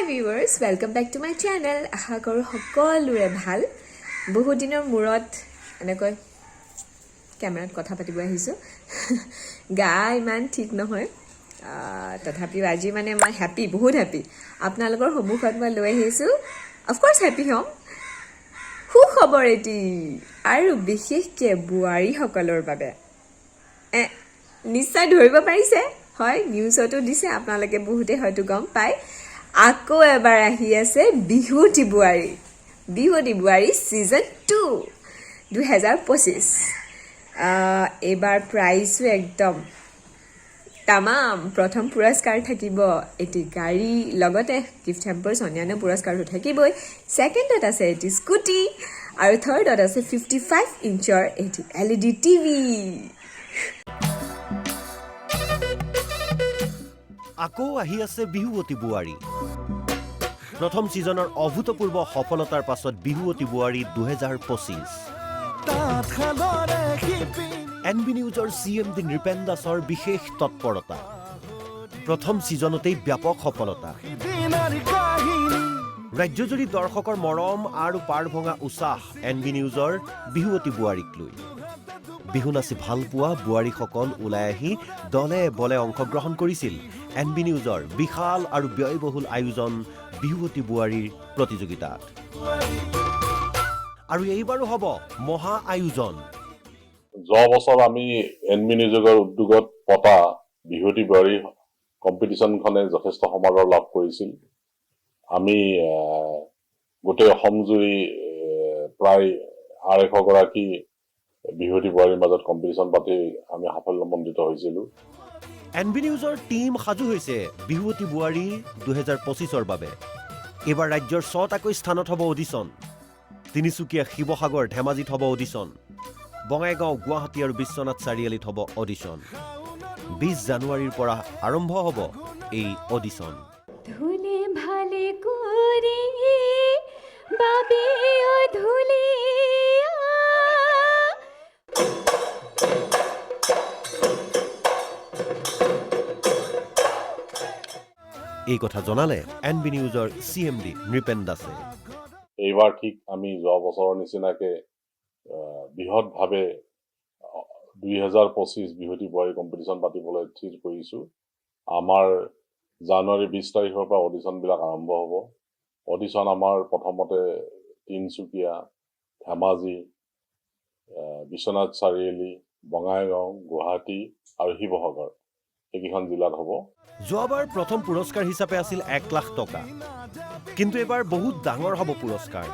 Hi viewers welcome back to my channel আশা কৰোঁ সকলোৰে ভাল। বহুত দিনৰ মূৰত এনেকৈ কেমেৰাত কথা পাতিব আহিছোঁ। গা ইমান ঠিক নহয়। তথাপিও আজি মানে মই হেপী বহুত হেপী আপোনালোকৰ সন্মুখত মই লৈ আহিছোঁ। অফক'ৰ্ছ হেপী হ'ম। সুখবৰ এটি আৰু বিশেষকৈ বোৱাৰীসকলৰ বাবে। এ, নিশ্চয় ধৰিব পাৰিছে। হয় নিউজতো দিছে। আপোনালোকে বহুতে হয়তো গম পায়। আকৌ এবাৰ আহি আছে বিহুতি বোৱাৰী বিহুতি বোৱাৰী ছিজন টু, দুহেজাৰ পঁচিছ। এইবাৰ প্ৰাইজো একদম তামাম। প্ৰথম পুৰস্কাৰ থাকিব এটি গাড়ী, লগতে গিফ্ট হেম্পাৰ্ছ অন্যান্য পুৰস্কাৰটো থাকিবই। ছেকেণ্ডত আছে এটি স্কুটি আৰু থাৰ্ডত আছে ফিফটি ফাইভ ইঞ্চৰ এটি এল ই ডি টিভি আকৌ আহি আছে বিহুৱতী বোৱাৰী। প্ৰথম ছিজনৰ অভূতপূৰ্ব সফলতাৰ পাছত বিহুৱতী বোৱাৰী দুহেজাৰ পঁচিছ। এন বি নিউজৰ চি এম ডি নৃপেন দাসৰ বিশেষ তৎপৰতা। প্ৰথম ছিজনতেই ব্যাপক সফলতা। ৰাজ্যজুৰি দৰ্শকৰ মৰম আৰু পাৰ ভঙা উৎসাহ এন বি নিউজৰ বিহুৱতী বোৱাৰীক লৈ। বিহু নাচি ভালো পোৱা বোৱাৰীসকল ওলাই আহি দলে বলে অংশগ্ৰহণ কৰিছিল। এন বি নিউজৰ বিশাল আৰু ব্যয়বহুল আয়োজন বিহুৱতী বোৱাৰীৰ প্ৰতিযোগিতাত। আৰু এইবাৰো হ'ব মহা আয়োজন। যোৱা বছৰ আমি এনমি নিযোগৰ উদ্যোগত পতা বিহুতি বোৱাৰী কম্পিটিশ্যনখনে যথেষ্ট সমাদৰ লাভ কৰিছিল। আমি গোটেই অসমজুৰি প্ৰায় আঢ়ৈশ গৰাকী বিহুতি বোৱাৰীৰ মাজত কম্পিটিশ্যন পাতি আমি সাফল্যমণ্ডিত হৈছিলো। এন বি নিউজৰ টীম সাজু হৈছে বিহুৱতী বোৱাৰী দুহেজাৰ পঁচিছৰ বাবে। এইবাৰ ৰাজ্যৰ ছটাকৈ স্থানত হ'ব অডিশ্যন। তিনিচুকীয়া শিৱসাগৰ ধেমাজিত হ'ব অডিশ্যন। বঙাইগাঁও, গুৱাহাটী আৰু বিশ্বনাথ চাৰিআলিত হ'ব অডিশ্যন। বিছ জানুৱাৰীৰ পৰা আৰম্ভ হ'ব এই অডিশ্যন। ধুলে ভালে করে বাবে ও এই কথা জনালে এন বি নিউজৰ চি এম ডি নৃপেন দাসে। এইবাৰ ঠিক আমি যোৱা বছৰৰ নিচিনাকে বৃহৎভাৱে দুই হাজাৰ পঁচিছ বিহুতি বোৱাৰী কম্পিটিশ্যন পাতিবলৈ ঠিক কৰিছোঁ। আমাৰ জানুৱাৰী বিছ তাৰিখৰ পৰা অডিশ্যনবিলাক আৰম্ভ হ'ব। অডিশ্যন আমাৰ প্ৰথমতে তিনিচুকীয়া, ধেমাজি বিশ্বনাথ চাৰিআলি, বঙাইগাঁও, গুৱাহাটী আৰু শিৱসাগৰ। এইকেইখন জিলাত হ'ব। যোৱাবাৰ প্ৰথম পুৰস্কাৰ হিচাপে আছিল এক লাখ টকা। কিন্তু এইবাৰ বহুত ডাঙৰ হ'ব পুৰস্কাৰ।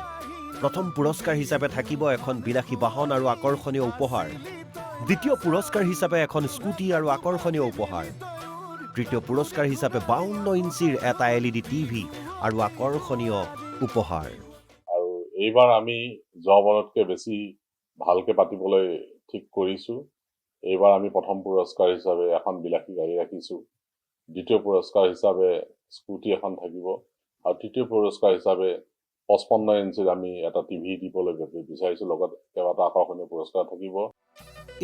প্ৰথম পুৰস্কাৰ হিচাপে থাকিব এখন বিলাসী বাহন আৰু আকৰ্ষণীয় উপহাৰ। দ্বিতীয় পুৰস্কাৰ হিচাপে এখন স্কুটি আৰু আকৰ্ষণীয় উপহাৰ। তৃতীয় পুৰস্কাৰ হিচাপে বাৱন্ন ইঞ্চিৰ এটা এল ই ডি টিভি আৰু আকৰ্ষণীয় উপহাৰ। আৰু এইবাৰ আমি যোৱাবাৰতকৈ বেছি ভালকে পাতিবলৈ ঠিক কৰিছো। এইবাৰ আমি প্ৰথম পুৰস্কাৰ হিচাপে এখন বিলাসী গাড়ী ৰাখিছো। দ্বিতীয় পুৰস্কাৰ হিচাপে স্কুটি এখন থাকিব আৰু তৃতীয় পুৰস্কাৰ হিচাপে পঁচপন্ন ইঞ্চিৰ আমি এটা টিভি দিবলৈ বিচাৰিছো। লগত কেইবাটা আকৰ্ষণীয় পুৰস্কাৰ থাকিব।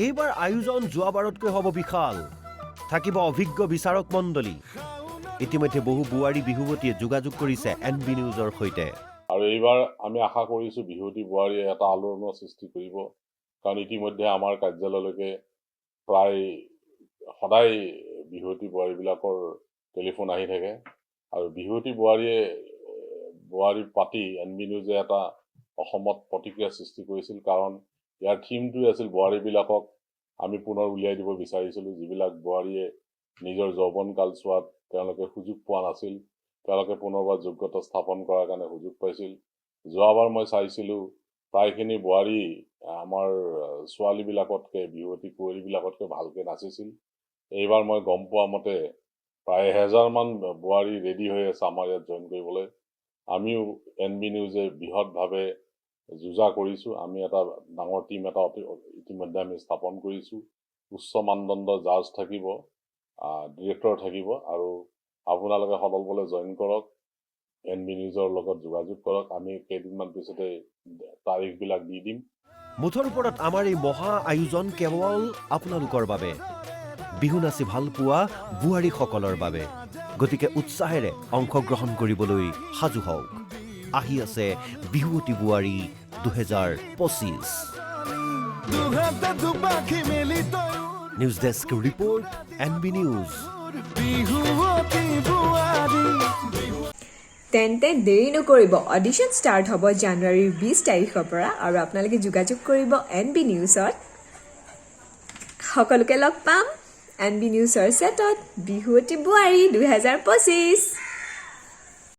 এইবাৰ আয়োজন যোৱাবাৰতকৈ হ'ব বিশাল। থাকিব অভিজ্ঞ বিচাৰক মণ্ডলী। ইতিমধ্যে বহু বোৱাৰী বিহুৱতীয়ে যোগাযোগ কৰিছে এন বি নিউজৰ সৈতে। আৰু এইবাৰ আমি আশা কৰিছো বিহুতি বোৱাৰীয়ে এটা আলোড়নৰ সৃষ্টি কৰিব। কাৰণ ইতিমধ্যে আমাৰ কাৰ্যালয়লৈকে প্ৰায় সদায় বিহুতি বোৱাৰীবিলাকৰ টেলিফোন আহি থাকে। আৰু বিহুতি বোৱাৰীয়ে বোৱাৰী পাতি এন বি নিউজে এটা অসমত প্ৰতিক্ৰিয়া সৃষ্টি কৰিছিল কাৰণ ইয়াৰ থিমটোৱে আছিল বোৱাৰীবিলাকক আমি পুনৰ উলিয়াই দিব বিচাৰিছিলোঁ। যিবিলাক বোৱাৰীয়ে নিজৰ যৌৱনকাল চোৱাত তেওঁলোকে সুযোগ পোৱা নাছিল তেওঁলোকে পুনৰবাৰ যোগ্যতা স্থাপন কৰাৰ কাৰণে সুযোগ পাইছিল। যোৱাবাৰ মই চাইছিলোঁ প্ৰায়খিনি বোৱাৰী আমাৰ ছোৱালীবিলাকতকৈ বিহুৱতী কুঁৱৰীবিলাকতকৈ ভালকৈ নাচিছিল। এইবাৰ মই গম পোৱা মতে প্ৰায় এহেজাৰমান বোৱাৰী ৰেডি হৈ আছে আমাৰ ইয়াত জইন কৰিবলৈ। আমিও এন বি নিউজে বৃহৎভাৱে যুঁজা কৰিছোঁ। আমি এটা ডাঙৰ টীম এটা ইতিমধ্যে আমি স্থাপন কৰিছোঁ। উচ্চ মানদণ্ড জাজ থাকিব ডিৰেক্টৰ থাকিব আৰু আপোনালোকে সদল বলে জইন কৰক এন বি নিউজৰ লগত যোগাযোগ কৰক। আমি কেইদিনমান পিছতে তাৰিখবিলাক দি দিম। মুঠৰ ওপৰত আমাৰ এই মহা আয়োজন কেৱল আপোনালোকৰ বাবে। বিহু নাচি ভালো পোৱা বোৱাৰীসকলৰ বাবে। গতিকে উৎসাহেৰে অংশগ্ৰহণ কৰিবলৈ সাজু হওক। আহি আছে বিহুৱতী বোৱাৰী দুহেজাৰ পঁচিছ। News desk report N B news. বিহুৱতী বোৱাৰী। তেন্তে দেৰি নকৰিব। অডিশ্যন ষ্টাৰ্ট হ'ব জানুৱাৰীৰ বিছ তাৰিখৰ পৰা আৰু আপোনালোকে যোগাযোগ কৰিব এন বি নিউজত সকলোকে লগ পাম। এন বি নিউজৰ ছেটত বিহুৱতী বোৱাৰী দুহেজাৰ পঁচিছ।